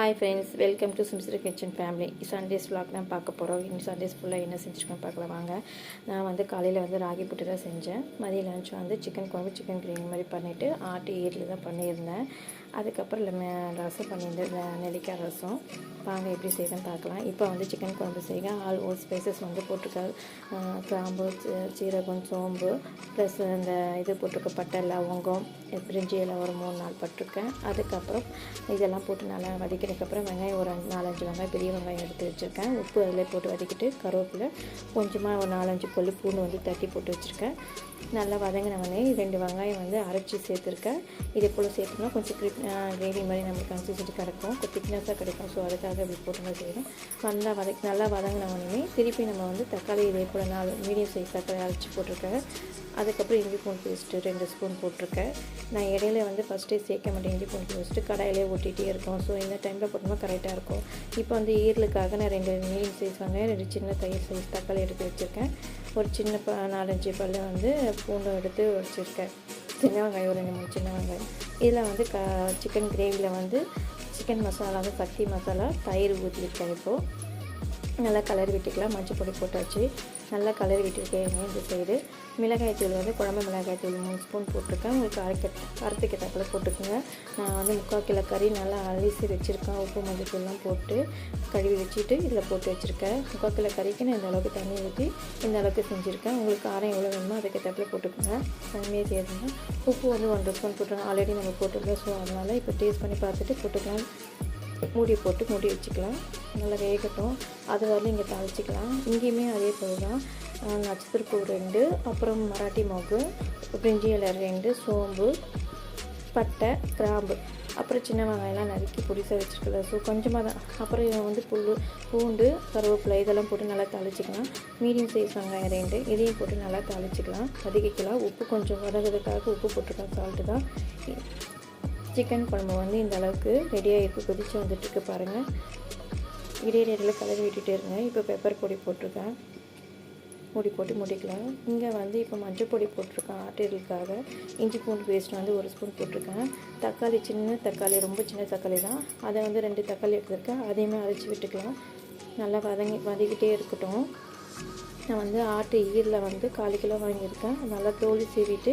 Hi friends welcome to Simster kitchen family Sundays vlog தான் பார்க்க போகிறோம் இன்னும் சண்டேஸ் ஃபுல்லாக என்ன செஞ்சுருக்கோம் பார்க்கலாம் வாங்க. நான் வந்து காலையில் வந்து ராகி புட்டு தான் செஞ்சேன். மதிய லஞ்ச் வந்து சிக்கன் குழம்பு சிக்கன் கிரேவி மாதிரி பண்ணிவிட்டு ஆட்டு ஈரில் தான் பண்ணியிருந்தேன். அதுக்கப்புறம் லெம ரசம் பண்ணியிருந்தேன். நெல்லிக்காய் ரசம். வாங்க எப்படி செய்யணும் பார்க்கலாம். இப்போ வந்து சிக்கன் குழம்பு செய்ய ஆல் ஓல் ஸ்பைசஸ் வந்து போட்டிருக்காரு கிராம்பு சீரகம் சோம்பு ப்ளஸ் இந்த இது போட்டிருக்க பட்டை லவங்கம் பிரிஞ்சி எல்லாம் ஒரு மூணு நாள் பட்டிருக்கேன். அதுக்கப்புறம் இதெல்லாம் போட்டு நல்லா வதக்கி இதுக்கப்புறம் வெங்காயம் ஒரு நாலஞ்சு வெங்காயம் பெரிய வெங்காயம் எடுத்து வச்சுருக்கேன். உப்பு அதில் போட்டு வதக்கிட்டு கருவேப்பிலை கொஞ்சமாக ஒரு நாலஞ்சு கொல்லு பூண்டு வந்து தட்டி போட்டு வச்சுருக்கேன். நல்லா வதங்கினவொடனே ரெண்டு வெங்காயம் வந்து அரைச்சி சேர்த்துருக்கேன். இதே போல் சேர்த்தோம்னா கொஞ்சம் கிரிப் கிரேவி மாதிரி நம்மளுக்கு கன்சிஸ்டன்சி கிடைக்கும். கொஞ்சம் திக்னஸாக கிடைக்கும். ஸோ அதுக்காக இப்படி போட்டு தான் செய்கிறோம் நல்லா வதக் நல்லா வதங்கினவொடனே திருப்பி நம்ம வந்து தக்காளி இதே போல் நாலு மீடியம் சைஸ் தக்காளி அரைச்சி போட்டிருக்கேன். அதுக்கப்புறம் இஞ்சி பூண்டு பேஸ்ட்டு ரெண்டு ஸ்பூன் போட்டிருக்கேன். நான் இடையில வந்து ஃபஸ்ட்டே சேர்க்க மாட்டேன் இஞ்சி பூண்டு பேஸ்ட்டு கடாயிலே ஊட்டிகிட்டே இருக்கும். ஸோ இந்த டைமில் போட்டோம்னா கரெக்டாக இருக்கும். இப்போ வந்து ஈரலுக்காக நான் ரெண்டு மீடியம் சைஸ் வெங்காயம் ரெண்டு சின்ன தயிர் சைஸ் தக்காளி எடுத்து வச்சுருக்கேன். ஒரு சின்ன ப நாலஞ்சு பல்லு வந்து பூண்டும் எடுத்து வச்சுருக்கேன். சின்ன வெங்காயம் ஒரு ரெண்டு மூணு சின்ன வெங்காயம். இதில் வந்து க சிக்கன் கிரேவியில் வந்து சிக்கன் மசாலா வந்து சக்தி மசாலா தயிர் ஊற்றிருக்கேன் இப்போது நல்லா கலர் விட்டுக்கலாம். மஞ்சள் பொடி போட்டாச்சு. நல்லா கலர் விட்டுருக்கேன் இந்த சைடு மிளகாய் தூள் வந்து குழம்பு மிளகாய் தூள் மூணு ஸ்பூன் போட்டிருக்கேன். உங்களுக்கு அரைக்க அரைத்துக்கு தப்பில் போட்டுக்கோங்க. நான் வந்து முக்கால் கிலோ கறி நல்லா அலசி வச்சுருக்கேன். உப்பு மஞ்சள் தூள்லாம் போட்டு கழுவி வச்சுட்டு இதில் போட்டு வச்சுருக்கேன். முக்கால் கிலோ கறிக்கு நான் இந்த அளவுக்கு தண்ணி ஊற்றி இந்த அளவுக்கு செஞ்சுருக்கேன். உங்களுக்கு காரம் எவ்வளோ வேணுமோ அதுக்கு தப்பில் போட்டுக்கோங்க. கம்மியாக செய்யணும்னா உப்பு வந்து ஒன்றரை ஸ்பூன் போட்டுருக்கோம் ஆல்ரெடி நம்ம போட்டுருக்கோம் ஸோ அதனால் இப்போ டேஸ்ட் பண்ணி பார்த்துட்டு போட்டுக்கலாம். மூடி போட்டு மூடி வச்சுக்கலாம். நல்லா வேகட்டும். அது வந்து இங்கே தாளிச்சிக்கலாம். இங்கேயுமே அதே போல் தான் அஹ் நட்சத்திரப்பூ ரெண்டு அப்புறம் மராட்டி மொகு பிரிஞ்சி இலை ரெண்டு சோம்பு பட்டை கிராம்பு. அப்புறம் சின்ன வெங்காயம்லாம் நறுக்கி பொடிசாக வச்சுருக்கல ஸோ கொஞ்சமாக தான் அப்புறம் வந்து புல் பூண்டு கருவேப்பிலை இதெல்லாம் போட்டு நல்லா தாளிச்சிக்கலாம். மீடியம் சைஸ் வெங்காயம் ரெண்டு இதையும் போட்டு நல்லா தாளிச்சிக்கலாம். வதக்கிக்கலாம். உப்பு கொஞ்சம் வதங்கிறதுக்காக உப்பு போட்டிருக்கேன் சால்ட்டு தான். சிக்கன் குழம்பு வந்து இந்த அளவுக்கு ரெடியாக இருக்குது கொதிச்சு வந்துட்டுருக்கு பாருங்கள் இடையிடையில் கலரி விட்டுட்டே இருங்க. இப்போ பெப்பர் பொடி போட்டிருக்கேன். மூடி போட்டு முடிக்கலாம். இங்கே வந்து இப்போ மஞ்சள் பொடி போட்டிருக்கேன். ஆட்டியலுக்காக இஞ்சி பூண்டு பேஸ்ட் வந்து ஒரு ஸ்பூன் போட்டிருக்கேன். தக்காளி சின்ன தக்காளி ரொம்ப சின்ன தக்காளி தான். அதை வந்து ரெண்டு தக்காளி எடுத்துருக்கேன். அதையுமே அரைச்சி விட்டுக்கலாம். நல்லா வதங்கி வதக்கிட்டே இருக்கட்டும். நான் வந்து ஆட்டு ஈரில் வந்து கால் கிலோ வாங்கியிருக்கேன். நல்லா தோல் சீவிட்டு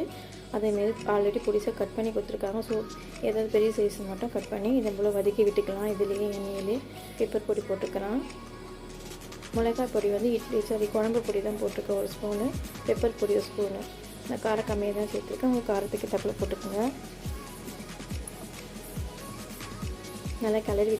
அதேமாரி ஆல்ரெடி பொடிசாக கட் பண்ணி கொடுத்துருக்காங்க. ஸோ ஏதாவது பெரிய சைஸ் மட்டும் கட் பண்ணி இதை போல் வதக்கி விட்டுக்கலாம். இதுலேயே எண்ணெயிலே பெப்பர் பொடி போட்டுக்கலாம். மிளகாய் பொடி வந்து இட்லி சாரி குழம்பு பொடி தான் போட்டிருக்கேன். ஒரு ஸ்பூனு பெப்பர் பொடி ஒரு ஸ்பூனு நான் காரம் கம்மியாக தான் சேர்த்துருக்கேன். உங்கள் காரத்துக்கு தப்பில் போட்டுக்கோங்க. நல்லா கலரி